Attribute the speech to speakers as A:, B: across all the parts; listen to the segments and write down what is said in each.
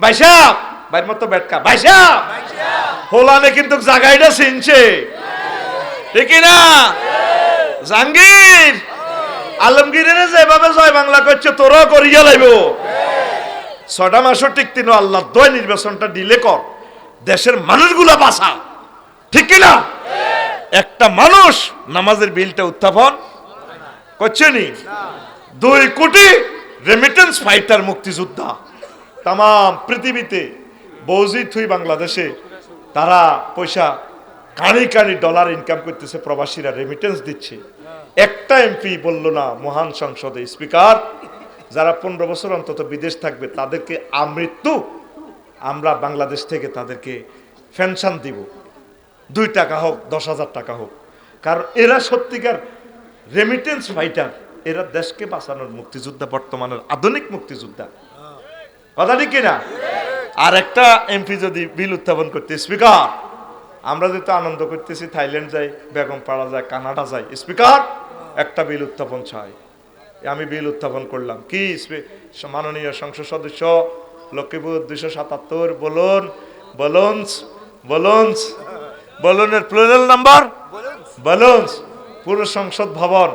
A: ভাইসা ভাইয়ের মতো ব্যাটকা হোলানে কিন্তু ঠিক না? আলমগীরের যেভাবে জয় বাংলা করছে করিয়া লাইব। ছটা মাসও টিকতি আল্লাহ দয় নির্বাচনটা দিলে কর। দেশের মানুষগুলা বাঁচা। ঠিক না? একটা মানুষ নামাজের বিলটা উত্থাপন করছে নি? দুই কোটি রেমিটেন্স ফাইটার মুক্তিযোদ্ধা। তাম পৃথিবীতে বৌজি থুই বাংলাদেশে, তারা পয়সা কানি কানি ডলার ইনকাম করতেছে, প্রবাসীরা রেমিটেন্স দিচ্ছে। একটা এমপি বলল না, মহান সংসদে স্পিকার যারা পনেরো বছর অন্তত বিদেশ থাকবে, তাদেরকে আমৃত্যু, আমরা বাংলাদেশ থেকে তাদেরকে পেনশন দিব। দুই টাকা হোক, দশ হাজার টাকা হোক। কারণ এরা সত্যিকার রেমিটেন্স ফাইটার এরা দেশকে বাঁচানোর মুক্তিযোদ্ধা, বর্তমানের আধুনিক মুক্তিযোদ্ধা। কথা ঠিক কিনা? আর একটা এমপি যদি বিল উত্থাপন করতে, স্পিকার, আমরা যেহেতু আনন্দ করতেছি, থাইল্যান্ড যাই বেগম পাড়া যায়, কানাডা যাই স্পিকার, একটা বিল উত্থাপন চাই। আমি বিল উত্থাপন করলাম। কি? মাননীয় সংসদ সদস্য লক্ষ্মীপুর দুশো সাতাত্তর, বলুন বলুনস বলুনস বলুনের প্লুরাল নাম্বার বলুনস পুরো সংসদ ভবন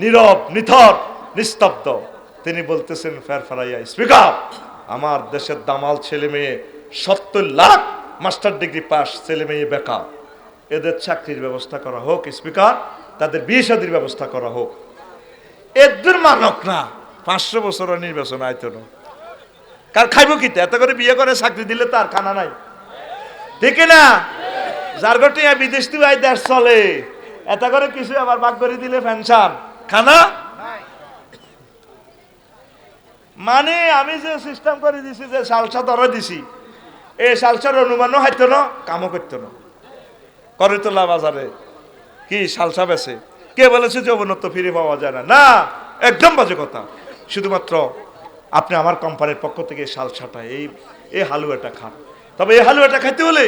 A: নীরব, নিথর, নিস্তব্ধ। তিনি বলতেছেন, ফের ফেরাইয়া, স্পিকার। আমার দেশের দামাল ছেলে মেয়ে সত্তর লাখ মাস্টার ডিগ্রি পাস ছেলে মেয়ে বেকার। এদের চাকরির ব্যবস্থা করা হোক, স্পিকার, তাদের বিয়ে শাদির ব্যবস্থা করা হোক। এদের মানক না, পাঁচশো বছর নির্বাচন আইতো না। কার খাইব কি এত করে বিয়ে করে, চাকরি দিলে তার খানা নাই। ঠিক না? যার গটি বিদেশ দেশ চলে, এত করে কিছু আবার বাক করে দিলে পেনশন খানা মানে আমি যে সিস্টেম করে দিছি, যে সালসা ধরে দিছি, এই সালসার অনুমানও হাইত না কামও করতো না। করে তোলা বাজারে কি সালসা বেছে কে বলেছে যে অবনত ফিরে পাওয়া যায় না? না, একদম বাজে কথা। শুধুমাত্র আপনি আমার কোম্পানির পক্ষ থেকে সালসাটা এই এই হালুয়াটা খান। তবে এই হালুয়াটা খাইতে হলে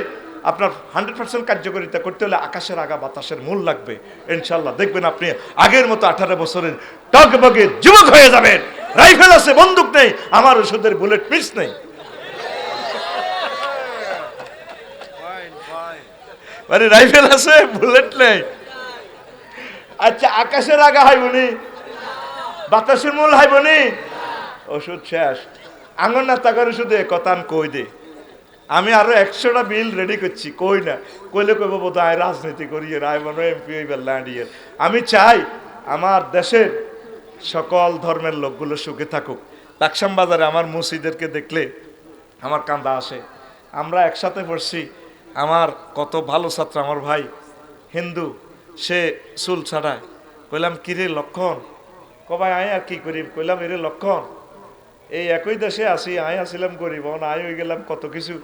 A: আপনার হান্ড্রেড পার্সেন্ট কার্যকারিতা করতে হলে আকাশের আগা বাতাসের মূল লাগবে। ইনশাল্লাহ দেখবেন আপনি আগের মতো আঠারো বছরের টকবগে যুবক হয়ে যাবেন। রাইফেল আছে, বন্দুক নেই, আমার ওষুধের বুলেট পিস নেই। মানে রাইফেল আছে, বুলেট নেই। আচ্ছা আকাশের আগা হাইবনি বাতাসের মূল হাইবনি ওষুধ শেষ। আঙুর না তাকার শুধু কথান কই দে। আমি আরও একশোটা বিল রেডি করছি, কই না? কইলে কইব বোধ হয় রাজনীতি করি রায় মনে এমপি হইবার আমি চাই আমার দেশের সকল ধর্মের লোকগুলো সুখে থাকুক। লাকসাম বাজারে আমার মুসিদেরকে দেখলে আমার কান্দা আসে। আমরা একসাথে পড়ছি, আমার কত ভালো ছাত্র, আমার ভাই হিন্দু, সে চুল ছাড়ায়। কইলাম, কিরে লক্ষণ? কবাই আয় আর কি করি কইলাম, এরে লক্ষণ, এই একই দেশে আসি আয় আসিলাম গরিব আয় হয়ে গেলাম কত কিছু।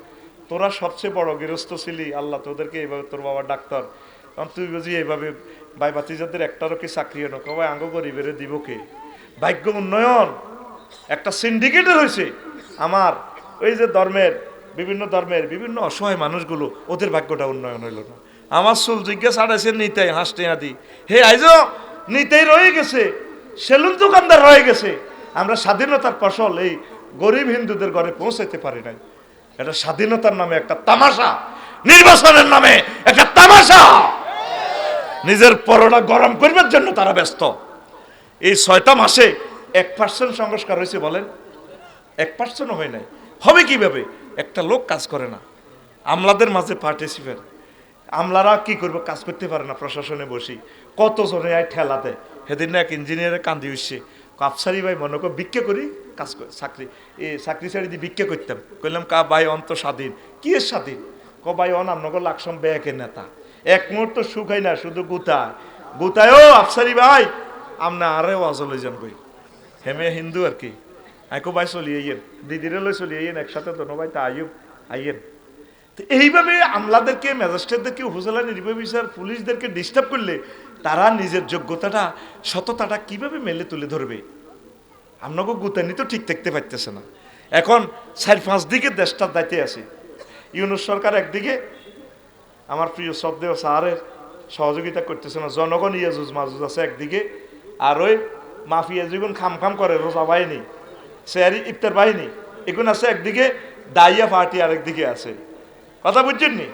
A: তোরা সবচেয়ে বড় গৃহস্থ ছিলি, আল্লাহ তোদেরকে এইভাবে তোর বাবা ডাক্তার। কারণ তুই বুঝি এইভাবে ভাই বাতিজাদের একটারও কি চাকরি হলো কবাই আঙ্গ গরিবের দিব কে? ভাগ্য উন্নয়ন। একটা সিন্ডিকেটের হয়েছে। আমার ওই যে ধর্মের, বিভিন্ন ধর্মের বিভিন্ন অসহায় মানুষগুলো, ওদের ভাগ্যটা উন্নয়ন হইল না। আমার চুল জিজ্ঞাসা আড়াইছে নিতাই হাসতে আদি হে, আইজ, নিতাই রয়ে গেছে। সেলুন দোকানদার রয়ে গেছে। আমরা স্বাধীনতার ফসল এই গরিব হিন্দুদের ঘরে পৌঁছাইতে পারি নাই। এটা স্বাধীনতার নামে একটা তামাশা। নির্বাচনের নামে একটা তামাশা। নিজের পরোটা গরম করবার জন্য তারা ব্যস্ত। এই ছয়টা মাসে এক পার্সেন্ট সংস্কার হয়েছে বলেন? এক পার্সেন্টও হয় নাই। হবে কীভাবে? একটা লোক কাজ করে না। আমলাদের মাঝে পার্টিসিপেট আমলারা কি করবে? কাজ করতে পারে না, প্রশাসনে বসি। কত জনে আয় ঠেলা দেয়? সেদিন এক ইঞ্জিনিয়ারে কান্দি উঠছে। কাপসারি ভাই মনে কর করি। কাজ করি চাকরি। এ চাকরি ছাড়ি দিয়ে ভিক্ষে করতাম। কইলাম, কা ভাই, অন্ত স্বাধীন। কি স্বাধীন? ক ভাই অন আপনাকে লাকসম ব্যাকের নেতা। এক মুহূর্ত সুখ হয় না, শুধু গুতায়, ও আফসারি ভাই, আমনা আরে ওয়াজল যান কই? হেমে হিন্দু আর কি। আইকো ভাই, চলি আইয়েন। দিদিরে লই চলি আইয়েন, একসাথে দোনো ভাই, তা আইব আইয়েন। তো এইভাবে আমলাদেরকে, ম্যাজিস্ট্রেটদেরকে, উপজেলা নির্বাহী বিচার পুলিশদেরকে ডিস্টার্ব করলে তারা নিজের যোগ্যতাটা, সততাটা কীভাবে মেলে তুলে ধরবে? আপনাকে গুতানি তো ঠিক দেখতে পাইতেছে না। এখন চার পাঁচ দিকে দেশটার দায়িত্বে আছে। ইউনুস সরকার একদিকে, আমার প্রিয় শ্রদ্ধেয় স্যারের সহযোগিতা করতেছে না, জনগণ ইয়াজুজ মাজুজ আছে একদিকে, আর ওই মাফিয়া যখন খাম খাম করে, রোজা বাহিনী, সেয়ারি ইফতার বাহিনী, এগুন আছে একদিকে, দাইয়া পার্টি আরেকদিকে আছে। কথা বুঝছেন নি?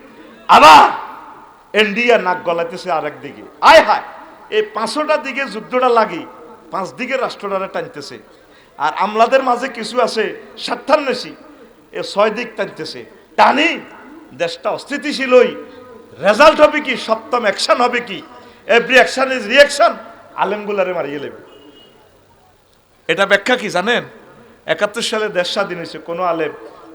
A: আবার ইন্ডিয়া নাক গলাইতেছে আরেকদিকে। আয় হায়, এই পাঁচশোটা দিকে যুদ্ধটা লাগি, পাঁচ দিকে রাষ্ট্রটারে টানতেছে। আর আমলাদের মাঝে কিছু আছে স্বার্থান্বেষী। এ ছয় দিক টানতেছে। টানি, দেশটা অস্থিতিশীলই রেজাল্ট হবে কি, সপ্তম অ্যাকশন হবে কি? এভরি অ্যাকশন ইজ রিয়াকশন আলেমগুলারে মারিয়ে লেবে। এটা ব্যাখ্যা কি জানেন? একাত্তর সালে দেশ স্বাধীন হয়েছে। কোনো আলেম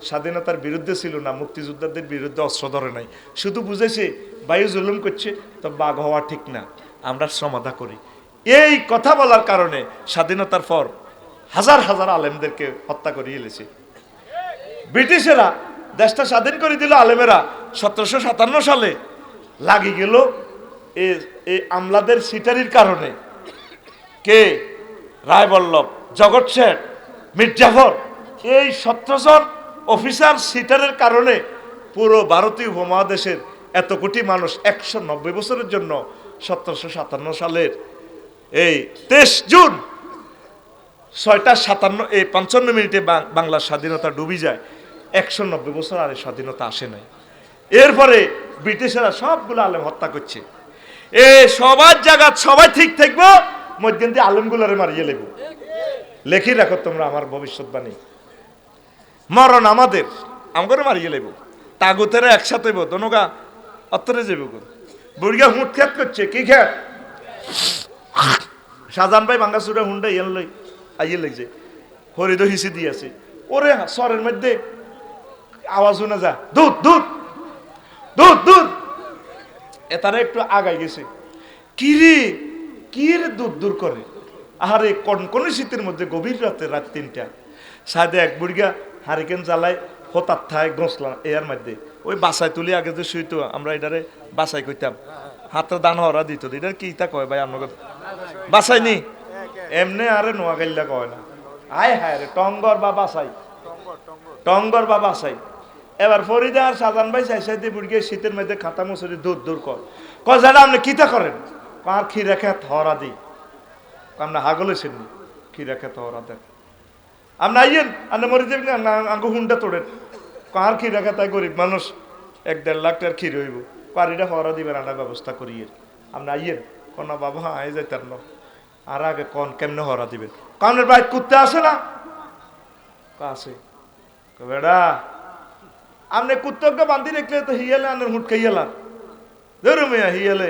A: স্বাধীনতার বিরুদ্ধে ছিল না, মুক্তিযোদ্ধাদের বিরুদ্ধে অস্ত্র ধরে নাই। শুধু বুঝেছে, বায়ু জুলুম করছে, তো বাঘ হওয়া ঠিক না। আমরা সমাধা করি। এই কথা বলার কারণে স্বাধীনতার পর হাজার হাজার আলেমদেরকে হত্যা করিয়ে এলেছে ব্রিটিশেরা দেশটা স্বাধীন করে দিল, আলেমেরা সতেরোশো সাতান্ন সালে লাগি গেল এই আমলাদের সিটারির কারণে। কে? রায়বল্লভ, জগৎ শেঠ মির্জাফর এই সতেরো অফিসার সিটারের কারণে পুরো ভারতীয় উপমহাদেশের এত কোটি মানুষ একশো নব্বই বছরের জন্য সতেরোশো সাতান্ন সালের এই তেইশ জুন ছয়টা সাতান্ন, এই পঞ্চান্ন মিনিটে বাংলার স্বাধীনতা ডুবি যায়। একশো নব্বই বছর আর এই স্বাধীনতা আসে নাই। এরপরে ব্রিটিশেরা সবগুলো আলেম হত্যা করছে। এ সবার জায়গা সবাই ঠিক থাকব, মধ্যে দিয়ে আলেমগুলোরে মারিয়ে লেব লেখি রাখো তোমরা আমার ভবিষ্যৎবাণী। মরণ আমাদের আমাকে মারিয়ে লেব তাগুতেরা একসাথে দনগা অত্তরে যাইব বুড়িয়া হুঁট খ্যাত করছে, কি খ্যাত শাহজাহান ভাই বাঙ্গাসুরা হুন্ডা ইয়েন লই আইয়ে লাগছে। হরিদ হিসি দিয়েছে ওরে সরের মধ্যে আওয়াজ শুনে যা দুধ দুধ দুধ দুধ। এতারা একটু আগাই গেছে। কি রে কি রে দূর করে? আহারে, কনকনে শীতের মধ্যে গভীর রাতে, রাত তিনটা। সাদে এক বুড়িগা হারিকেন জ্বালায় হতার থায় গসলা এর মধ্যে। ওই বাসায় তুলি আগে যে শুইতো, আমরা এটারে বাসাই কইতাম। হাতে দান হরা দিত এটার কি তা কয় ভাই আপনার বাসাই নি? এমনি আরে নোয়া গাইল্লা কয় না। আয় হায় রে টঙ্গর বা বাসাই টঙ্গর বা বাসাই এবার ফরিদা আর সাজান ভাই চাই চাইতে বুড়িয়ে শীতের মধ্যে খাতা মুসুরি দূর দূর কর। যারা আপনি কিতা করেন? আর কি রেখে হরা দিই? আমরা হাগলে সেননি কি রেখে হরা দেন? আপনি আইয়েন আপনি মরে যাবেন না আঙ্গু হুন্ডা তোড়েন। কার কি রেখে তাই গরিব মানুষ? এক দেড় লাখ টাকার ক্ষীর হইব। পারিটা হরা দিবেন আনার ব্যবস্থা করিয়ে আপনি আইয়েন কোন বাবা হ্যাঁ আই যাইতার না। আর আগে কন কেমনে হরা দিবেন কারণের বাইক করতে আসে না? কা আছে কয়, বেড়া? আপনি কুত্তকে বান্ধি রেখলে তো হিয়ালে আনের হুট খাইয়ালা ধরু মেয়া হিয়ালে।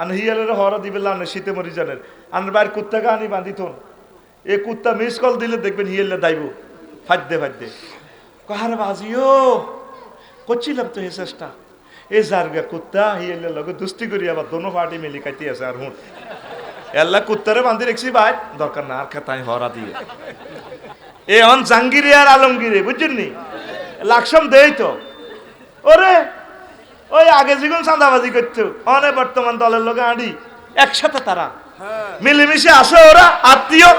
A: আন হিয়ালের হরা দিবে লানে শীতে মরি জানের। আনের বাইর কুত্তাকে আনি বান্ধি থন। এ কুত্তা মিস কল দিলে দেখবেন হিয়ালে দাইব। ফাদ্যে ফাদ্যে কাহার বাজিও? করছিলাম তো এই চেষ্টা। এ জারগা কুত্তা হিয়ালে লগে দুস্তি করি আবার দোনো পার্টি মিলি খাইতে আছে আর হুট এল্লা কুত্তারে বান্ধি রেখছি ভাই। দরকার না আর খেতাই হরা দিয়ে এ অন জাঙ্গিরি আর আলমগিরি বুঝছেন নি? লাকসাম দেই তো। ওরে ওই আগে যেগুলো চাঁদাবাজি করতো অনে বর্তমান দলের লোক আড়ি একসাথে তারা। মিলেমিশে আসে ওরা আত্মীয়।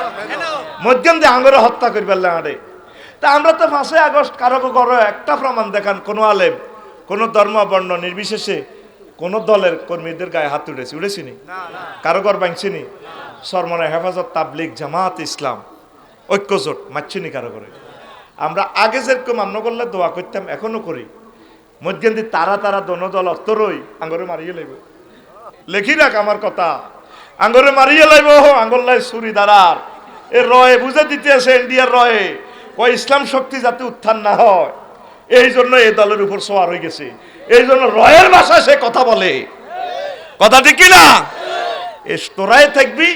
A: মধ্যম দিয়ে আঙরে হত্যা করি পারলে আড়ে। তা আমরা তো পাঁচই আগস্ট কারও করো একটা প্রমাণ দেখান কোনো আলেম কোনো ধর্ম বর্ণ নির্বিশেষে কোনো দলের কর্মীদের গায়ে হাত উঠেছি। উঠেছিনি? কারও ঘর ভাঙছিনি? সরমনে হেফাজত তাবলিক জামাত ইসলাম। ঐক্যজোট মারছিনি কারও করে আমরা আগে যেরকম আমরা করলে দোয়া করতাম এখনও করি। মধ্যে তারা তারা দোনো দল অস্তরই আঙ্গরে মারিয়ে লাইব। লেখি রাখ আমার কথা। আঙ্গরে মারিয়ে লাইব আঙ্গল্লাই সুরি দাঁড়ার। এ রয়ে বুঝে দিতে আছে ইন্ডিয়ার রয়ে। ও ইসলাম শক্তি যাতে উত্থান না হয়। এই জন্য এই দলের উপর সোয়ার হয়ে গেছে। এই জন্য রয়ের ভাষায় সে কথা বলে। কথা ঠিক না তোরাই থাকবি,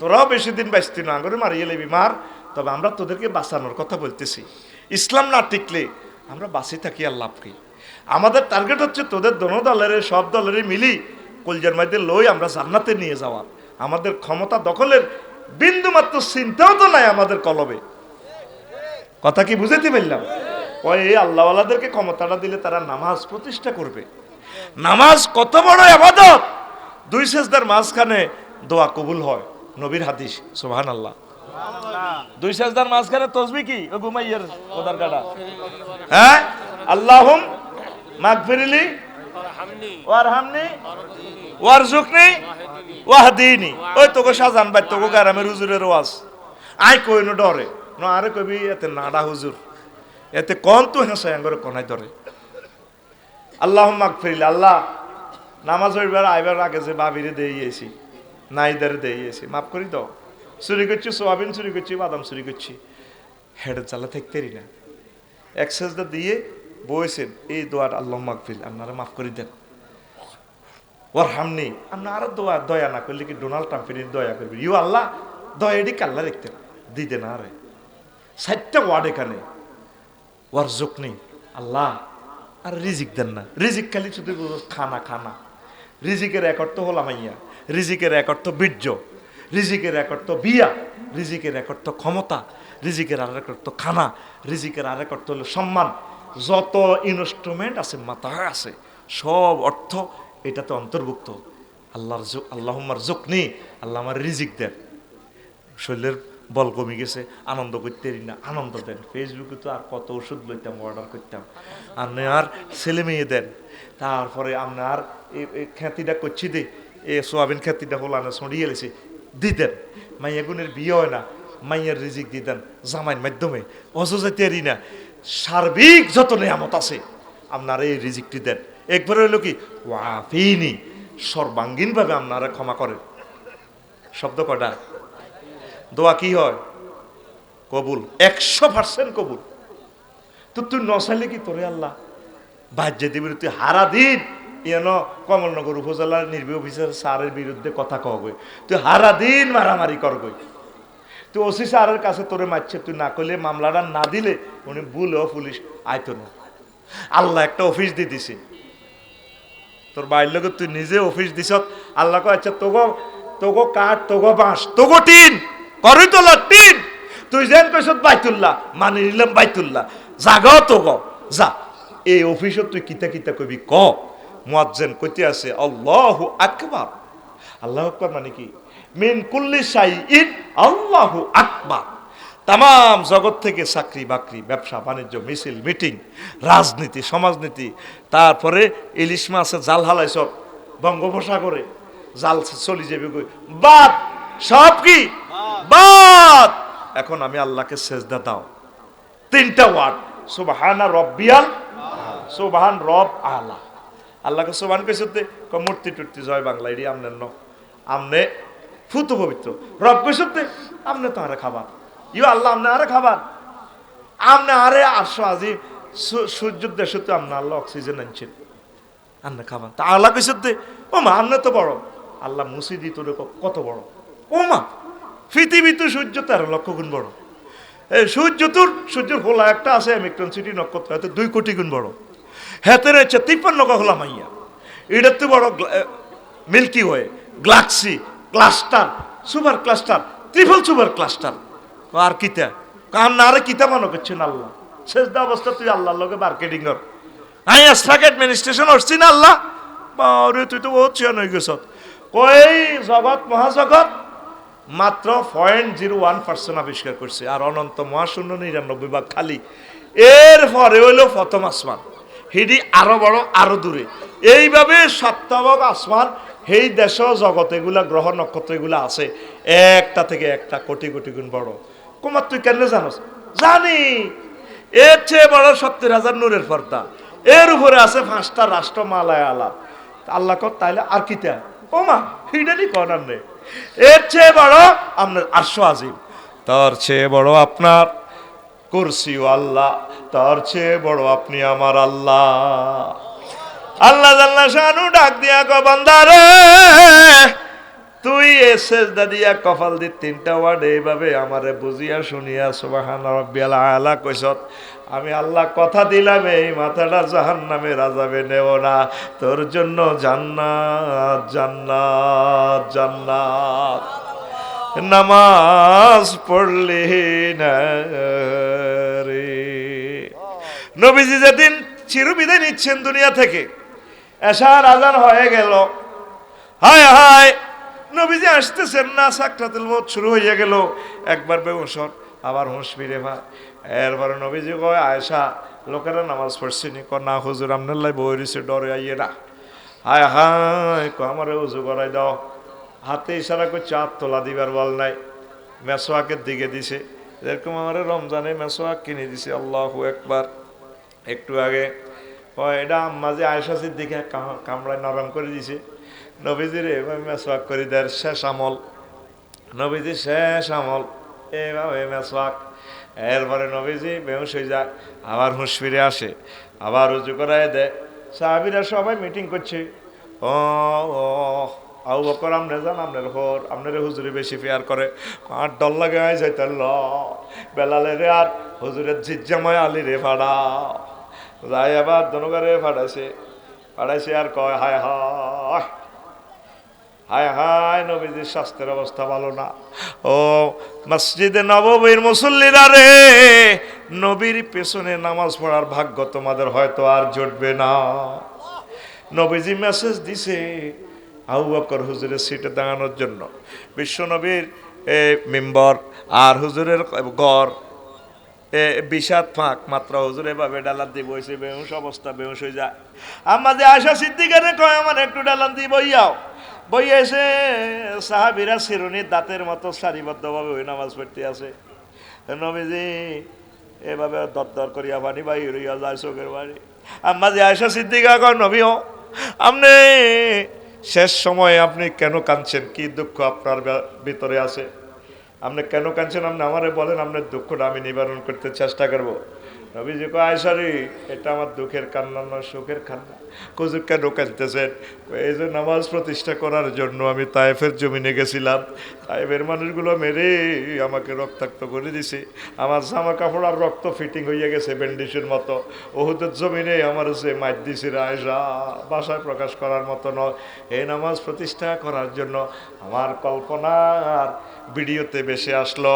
A: তোরাও বেশি দিন বাঁচতি না করে মারিয়ে লেবি মার। তবে আমরা তোদেরকে বাঁচানোর কথা বলতেছি। ইসলাম না টিকলে আমরা বাঁচে থাকি আর লাভ কি? আমাদের টার্গেট হচ্ছে তোদের দোনো দলের, সব দলেরই মিলি কলজার মধ্যে লই আমরা জান্নাতে নিয়ে যাওয়ার আমাদের ক্ষমতা দখলের বিন্দু মাত্র চিন্তাও তো নাই আমাদের কলবে। কথা কি বুঝাতে পারলাম? ওই আল্লাহওয়ালাদেরকে ক্ষমতাটা দিলে তারা নামাজ প্রতিষ্ঠা করবে। নামাজ কত বড় আবাদত! দুই সেজদার মাঝখানে দোয়া কবুল হয়। নবীর হাদিস সুবহান আল্লাহ দুই সেজদার মাঝখানে তসবি কি? ও ঘুমাইয়ের কোদার কাটা। হ্যাঁ? আল্লাহুম মাগফিরলি। ওয়ারহামনি ওয়ারজুকনি ওয়াহদিনি ওই তোকে সাজান ভাই, তোকে গ্রামের হুজুরের ওয়াজ। আই কইনো ডরে। ন, আরে কবি, এতে নাডা হুজুর। এতে কন তো হেঁসাই আঙ্গরে কনাই ধরে। আল্লাহ মাক ফিরিল, আল্লাহ, নামাজ হইবার আইবার আগে যে বাবিরে দিয়েছি নাইদারে দিয়েছি মাফ করি দাও চুরি করছি, সোয়াবিন চুরি করছি, বাদাম চুরি করছি। হেডের চালা থাকতেরি না। এক্সারসাইজটা দিয়ে বয়েছেন এই দোয়ার আল্লাহ মাক ফিল আপনারা মাফ করে দেন। ওর হামনি আপনার আরও দোয়া, দয়া না করলে কি ডোনাল্ড ট্রাম্পের দয়া করবে? ইউ আল্লাহ, দয়া এটি কাল্লা দেখতেন দিতে না রে সাতটা ওয়ার্ড এখানে। ওর জোক নেই আল্লাহ, আর রিজিক দেন না। রিজিক খালি শুধু খানা খানা। রিজিকের এক অর্থ হলো মাইয়া। রিজিকের এক অর্থ বীর্য। রিজিকের এক অর্থ বিয়া। রিজিকের এক অর্থ ক্ষমতা। রিজিকের আরেক অর্থ খানা। রিজিকের আরেক অর্থ হলো সম্মান। যত ইনস্ট্রুমেন্ট আছে মাথায় আছে, সব অর্থ এটাতে অন্তর্ভুক্ত। আল্লাহর আল্লাহমার জোক নেই আল্লাহ আমার রিজিক দেন। শরীরের বল কমে গেছে, আনন্দ করতে না। আনন্দ দেন। ফেসবুকে তো আর কত ওষুধ লইতাম অর্ডার করতাম। আপনি আর ছেলে মেয়ে দেন। তারপরে আপনার এই খ্যাতিটা করছি দে। এ সোয়াবিন খ্যাতিটা হলানো সরিয়ে এলেছে দিতেন মাইয়া গুণের বিয়ে হয় না। মাইয়ার রিজিক দিতেন জামাইয়ের মাধ্যমে। অজজাতিয়ারি না। সার্বিক যত নিয়ামত আছে, আপনার এই রিজিকটি দেন। একবার হইল কি? ওয়াফিনি। সর্বাঙ্গীনভাবে আপনারা ক্ষমা করেন। শব্দ কটা দোয়া কি হয়? কবুল, একশো পার্সেন্ট কবুল। তো তুই নসাইলে কি তোরে আল্লাহ বাহ্য দিবি তুই হারা দিন। ইয়েন কমলনগর উপজেলার নির্বাহী অফিসার স্যারের বিরুদ্ধে কথা কবে তুই হারা দিন মারামারি করবই তুই ওসি স্যারের কাছে তোরে মারছে, তুই না করলে মামলাটা না দিলে উনি বুলেও পুলিশ আইতো না। আল্লাহ একটা অফিস দিয়ে দিছে। তোর বাইর লোক তুই নিজে অফিস দিছ আল্লাহ আচ্ছা তোগো তোগো কাঠ, তোগো বাঁশ, তোগো টিন। করই তোলা টিন তুই যেন কইস বাইতুল্লাহ মানে নিলাম বাইতুল্লাহ। জাগাও তোগো যা। এই অফিসত তুই কিতা কিতা কবি ক। মুয়াজ্জেন কইতে আছে, আল্লাহু আকবার। আল্লাহ আকবার মানে কি? মিন কুল্লি শাইইন আল্লাহু আকবার। তাম জগৎ থেকে চাকরি বাকরি, ব্যবসা বাণিজ্য, মিছিল, মিটিং, রাজনীতি, সমাজনীতি, তারপরে ইলিশ মাছের জাল হালাই সব বঙ্গোপসাগরে, জাল চলি যাবে বাদ! সব কি? বাদ। এখন আমি আল্লাহকে সেজদা দাও। তিনটা ওয়ার্ড। সুবহানা রব্বিয়াল সুবহান রব আলা। আল্লাহকে সুবহান কইছে মূর্তি টুর্তি জয় বাংলা এটি আমনের ন। আমনে ফুত পবিত্র। রব কইছে আমনে তো আরে খাবার। ইউ আল্লাহ, আমনে আরে খাবার। আমনে আরে আসো আজি। সূর্যের দেশে তো আমনে আল্লাহ অক্সিজেন আনছেন। আমনে খাবার। তা আল্লাহ কইছে ও মা আমনে তো বড়। আল্লাহ মুসিদি তোরে কত বড়। ও মা পৃথিবী তো সূর্য তেরো লক্ষ গুণ বড়। এই সূর্য তোর সূর্যের হোলা একটা আছে মিক্টন সিটি নক্ষত্র এতে দুই কোটি গুণ বড়। হেতে রয়েছে তিপ্পান্ন হলা মাইয়া। এটার তো বড় milky way galaxy cluster super cluster ত্রিফল super cluster আর কিতা? কার না আরে কিতা মনে করছেন আল্লাহ? শেষ দা অবস্থা তুই আল্লাহর লগে মার্কেটিং কর। আই আস্তাক অ্যাডমিনিস্ট্রেশন হচ্ছি না আল্লাহ। তুই তো বহুত চিয়ান হয়ে গেছ কই জগৎ, মহাজগৎ? মাত্র পয়েন্ট জিরো ওয়ান পার্সেন্ট আবিষ্কার করছে, আর অনন্ত মহাশূন্য নিরানব্বই ভাগ খালি। এর পরে হইল প্রথম আসমান। হিডি আরও বড়, আরও দূরে। এইভাবে সপ্তাহক আসমান, সেই দেশ জগত এগুলা, গ্রহ নক্ষত্র এগুলা আছে। একটা থেকে একটা কোটি কোটি গুণ বড়। কুমার, তুই কেন জানোস? জানি। এর চেয়ে বড় সত্তর হাজার নূরের পর্দা। এর উপরে আছে পাঁচটা রাষ্ট্র মালায় আলাপ আল্লাহ কর তাইলে আর কিতা ও মা হিডানি কনার নেই এর চেয়ে বড় আপনার আরশো আজিম। তার চেয়ে বড় আপনার কুরসিও আল্লাহ। তার চেয়ে বড় আপনি আমার আল্লাহ। আল্লাহ জাল্লা শানু ডাক দিয়া গো বান্দারে তুই এসেস দাদিয়া কপাল দি তিনটা ওয়ার্ড এইভাবে আমারে বুঝিয়া শুনিয়া সুবাহান রব্বিয়াল আলা কইসত আমি আল্লাহ কথা দিলাম, এই মাথাটা জাহান নামে রাজাবে নেব না। তোর জন্য জান্নাত জান্নাত জান্নাত। নামাজ পড়লি না রে। নবীজি যেদিন চিরবিদায় নিচ্ছেন দুনিয়া থেকে, এশার আজান হয়ে গেল। হায় হায়, নবীজি আসতেছেন না সাকরাতুল মত শুরু হয়ে গেল। একবার বেউসর আবার হুঁশ ফিরে ভা এরপরে নবীজি কয় আয়সা লোকেরা নামাজ পড়ছিনি ক না, হুজুর আমনাল্লাই বই রয়েছে ডরে আইয়ে না। হায় হায় ক আমারে উজু করাই দাও। হাতে ইশারা করছে হাত তোলা দিবার বল নাই। মেসোয়াকের দিকে দিছে। যেরকম আমার রমজানে মেসোয়াক কিনে দিছে, আল্লাহ একবার। একটু আগে হয় এটা যে আয়সা সিদ্দিকে কা- কামড়ায় নরম করে দিছে। নবীজির এভাবে মেসোয়াক করে দেয় শেষ আমল। নবীজি শেষ আমল। এইভাবে মেসওয়াক এরপরে নবীজি বেহুশ হয়ে যায়, আবার হুঁশ ফিরে আসে, আবার উঁচু করায় দেয়। সাহাবিরা সবাই মিটিং করছে। ও ও আউ বকর, আমনে যান আপনার হর আপনার হুজুরে বেশি ফেয়ার করে। আর ডল লাগে আয় যাইতে ল। বেলালে রে আর হুজুরের জিজ্জাময় আলি রে ভাড়া যাই আবার দনগারে ফাড়াইছে। ফাড়াইছে আর কয়, হায় হায়। হায় হায় নবীজির স্বাস্থ্যের অবস্থা ভালো না। ও মসজিদে নববীর মুসল্লিরা রে, নবীর পেছনে নামাজ পড়ার ভাগ্য তোমাদের হয়তো আর জুটবে না। নবীজি মেসেজ দিছে আউ বকর হুজুরের সিটে দাঁড়ানোর জন্য। বিশ্ব নবীর মেম্বর আর হুজুরের গড় এ বিষাদ ফাঁক, মাত্র হুজুর এভাবে ডালান দিয়ে বইছে বেহুশ অবস্থা, বেহুশ হয়ে যায়। আমাদের আশা সিদ্দিকারে কয়, আমার একটু ডালান দিয়ে বইয়াও বইয়া এসে সাহাবিরা শিরুনির দাঁতের মতো সারিবদ্ধভাবে ওই নামাজ পড়তে আছে নমিজি এভাবে দর করিয়া পানি বাই রইয়া যায় চোখের বাড়ি আম্মা যে আয়সা সিদ্দিকা কয় নবীও আপনি শেষ সময়ে আপনি কেন কাঁদছেন? কি দুঃখ আপনার ভিতরে আছে? আপনি কেন কাঁদছেন? আপনি আমারে বলেন আপনার দুঃখটা আমি নিবারণ করতে চেষ্টা করব। নবীজি কয় আয়সারি এটা আমার দুঃখের কান্না না সুখের কান্না। কুজুর কেন কাঁদতেছেন? এই যে নামাজ প্রতিষ্ঠা করার জন্য আমি তায়েফের জমিনে গেছিলাম। তায়েফের মানুষগুলো মেরে আমাকে রক্তাক্ত করে দিছে। আমার জামা কাপড় আর রক্ত ফিটিং হয়ে গেছে ব্যান্ডিসের মতো। ওহুদের জমিনে আমার যে মাইর দিছে আয়সা ভাষায় প্রকাশ করার মতো নয়। এই নামাজ প্রতিষ্ঠা করার জন্য আমার কল্পনার ভিডিওতে বেশি আসলো,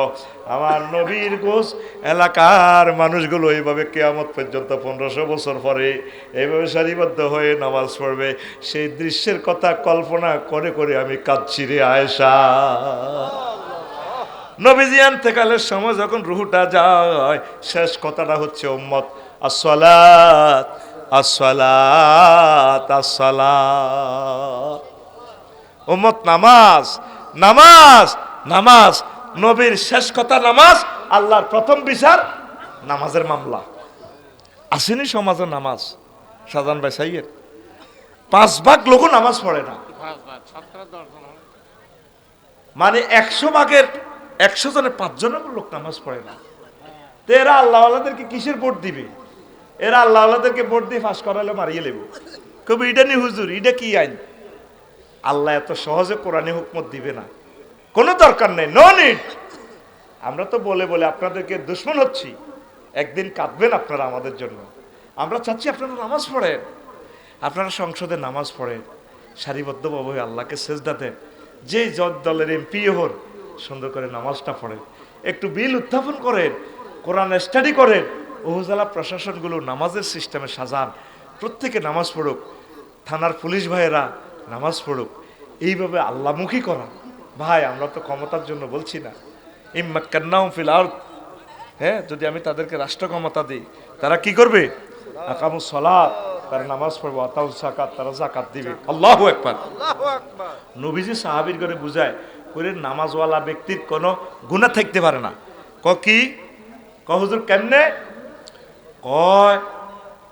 A: আমার নবীর গোস, এলাকার মানুষগুলো এইভাবে কেয়ামত পর্যন্ত পনেরোশো বছর পরে এইভাবে সারিবদ্ধ হয়ে নামাজ পড়বে। সেই দৃশ্যের কথা কল্পনা করে করে আমি কাঁদছি রে আয়েশা। নবীজি আনতেকালের সময় যখন রুহুটা যায়, শেষ কথাটা হচ্ছে, উম্মত, আসসালাত আসসালাত আসসালাত। উম্মত, নামাজ নামাজ নামাজ, নবীর শেষ কথা নামাজ, আল্লাহর প্রথম বিচার নামাজের মামলা। আসেনি সমাজে নামাজ, সাজান ভাই সাইয়ের। পাঁচ ভাগ লোকও নামাজ পড়ে না। মানে একশো ভাগের, একশো জনের পাঁচজনও লোক নামাজ পড়ে না। তো এরা আল্লাহওয়ালাদেরকে কিসের ভোট দিবে? এরা আল্লাহওয়ালাদেরকে ভোট দিয়ে ফাঁস করালে মারিয়ে লেব কবি এটা হুজুর এটা কি আইন? আল্লাহ এত সহজে কোরআনে হুকমত দিবে না। কোনো দরকার নেই নো নিড আমরা তো বলে বলে আপনাদেরকে দুশ্মন হচ্ছি। একদিন কাঁদবেন আপনারা আমাদের জন্য। আমরা চাচ্ছি আপনারা নামাজ পড়েন। আপনারা সংসদে নামাজ পড়েন। সারিবদ্ধভাবে আল্লাহকে সেজদা দেন। যে জজ দলের এমপি হন, সুন্দর করে নামাজটা পড়েন। একটু বিল উত্থাপন করেন, কোরআন স্টাডি করেন। উপজেলা প্রশাসনগুলো নামাজের সিস্টেমে সাজান। প্রত্যেকে নামাজ পড়ুক। থানার পুলিশ ভাইয়েরা নামাজ পড়ুক। এইভাবে আল্লামুখী করা। ভাই আমরা তো ক্ষমতার জন্য বলছি না। ইম্মাক্কান্নাউম ফিল আরদ। হ্যাঁ যদি আমি তাদেরকে রাষ্ট্র ক্ষমতা দিই তারা কি করবে? আকামু সলাত তারা নামাজ পড়ব আতাউ সাকাত তারা জাকাত দিবে। আল্লাহ একবার নবীজি সাহাবির করে বুঝায় করে নামাজওয়ালা ব্যক্তির কোনো গুণা থাকতে পারে না। ক কি? ক হুজুর কেমনে? কয়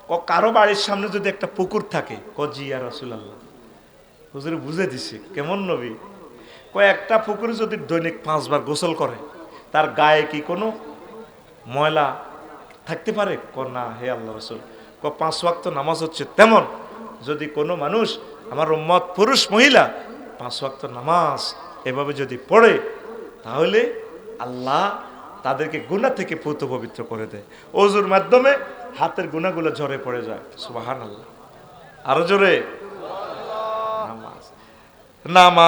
A: ক কারও বাড়ির সামনে যদি একটা পুকুর থাকে ক জি আর রসুলাল্লাহ। হুজুর বুঝে দিছে কেমন নবী? কয় একটা পুকুরে যদি দৈনিক পাঁচবার গোসল করে, তার গায়ে কি কোনো ময়লা থাকতে পারে? ক না, হে আল্লাহ রসুল। ক পাঁচ ওয়াক্ত নামাজ হচ্ছে তেমন, যদি কোনো মানুষ, আমার উম্মত পুরুষ, মহিলা, পাঁচ ওয়াক্ত নামাজ এভাবে যদি পড়ে, তাহলে আল্লাহ তাদেরকে গুণা থেকে পুত পবিত্র করে দেয়। অজুর মাধ্যমে হাতের গুণাগুলো ঝরে পড়ে যায়। সুবাহান আল্লাহ আরও জোরে? নামাজ। নামা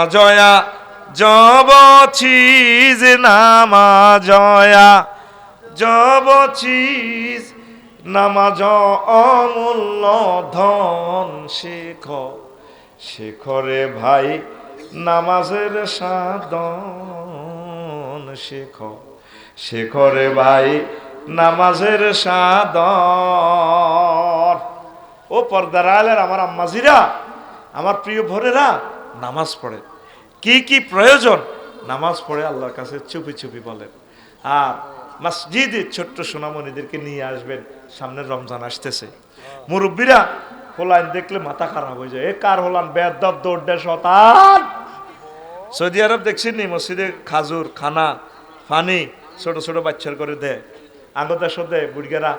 A: জয়া জবছিজ নামা জয়া জবছিজ নামাজ অমূল্য ধন শেখ শেখরে ভাই, নামাজের সাধন শেখ শেখরে ভাই, নামাজের সাধন। ও পর্দার আলের আমার আম্মাজিরা আমার প্রিয় ভোরেরা নামাজ পড়ে কি কি প্রয়োজন? নামাজ পড়ে আল্লাহর কাছে চুপি চুপি বলেন। আর মসজিদে ছোট্ট সোনামণিদেরকে নিয়ে আসবেন, সামনে রমজান আসতেছে। মুরব্বীরা হোলাইন দেখলে মাথা খারাপ হয়ে যায়। এ কার হলান বেদব দৌড়ে শতান সৌদি আরব দেখছেন? নি মসজিদে খাজুর, খানা পানি ছোট ছোট বাচ্চার করে দেয়। আগত দেয় বুড়িগারা